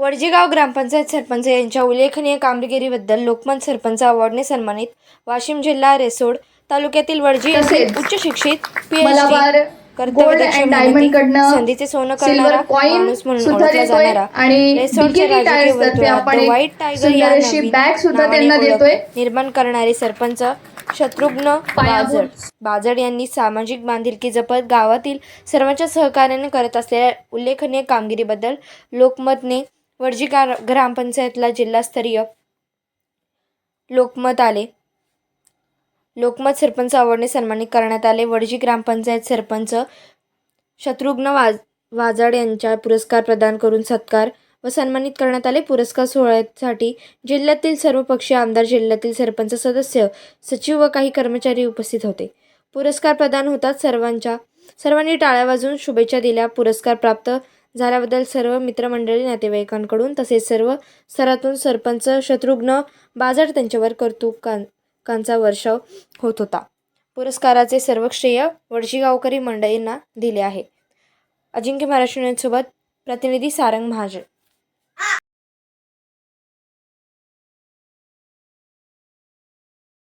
वडजीगाव ग्रामपंचायत सरपंच यांच्या उल्लेखनीय कामगिरीबद्दल लोकमत सरपंच अवॉर्डने सन्मानित वाशिम जिल्हा रेसोड तालुक्यातील वडजी तसेच उच्च शिक्षित मलाबार PhD गोल्ड कर्तव्यदक्ष अँड मेहनती, डायमंड कडनं संधीचे सोनं सिल्वर करणारा माणूस म्हणून सुद्धा ओळखला देतोय जाणारा. आणि रेसोडच्या बिकेटी राजकीय टायर्स तर्फे वर्तुळात आपण The एक White Tiger सुंदर या अशी नवीन बॅग सुद्धा नावाने त्यांना ओळख. देतोय निर्माण करणारे सरपंच शत्रुघ्न पायाभूत. बाजड. बाजड यांनी सामाजिक बांधिलकी जपत गावातील सर्वांच्या सहकार्याने करत असलेल्या उल्लेखनीय कामगिरीबद्दल लोकमतने वडजी ग्रा- ग्रामपंचायतला जिल्हास्तरीय लोकमत आले. लोकमत सरपंच अवॉर्डने सन्मानित करण्यात आले. वडजी ग्रामपंचायत सरपंच शत्रुघ्न वाज वाजाड यांच्या पुरस्कार प्रदान करून सत्कार व सन्मानित करण्यात आले. पुरस्कार सोहळ्यासाठी जिल्ह्यातील सर्व पक्षीय आमदार जिल्ह्यातील सरपंच सदस्य सचिव व काही कर्मचारी उपस्थित होते. पुरस्कार प्रदान होतात सर्वांच्या सर्वांनी टाळ्या वाजून शुभेच्छा दिल्या. पुरस्कार प्राप्त झाल्याबद्दल सर्व मित्रमंडळी नातेवाईकांकडून तसेच सर्व स्तरातून सरपंच शत्रुघ्न बाजार त्यांच्यावर कर्तुकांचा कांचा वर्षाव होत होता. पुरस्काराचे सर्व श्रेय वडशीगावकरी मंडळींना दिले आहे. अजिंक्य महाराष्ट्र प्रतिनिधी सारंग महाजन.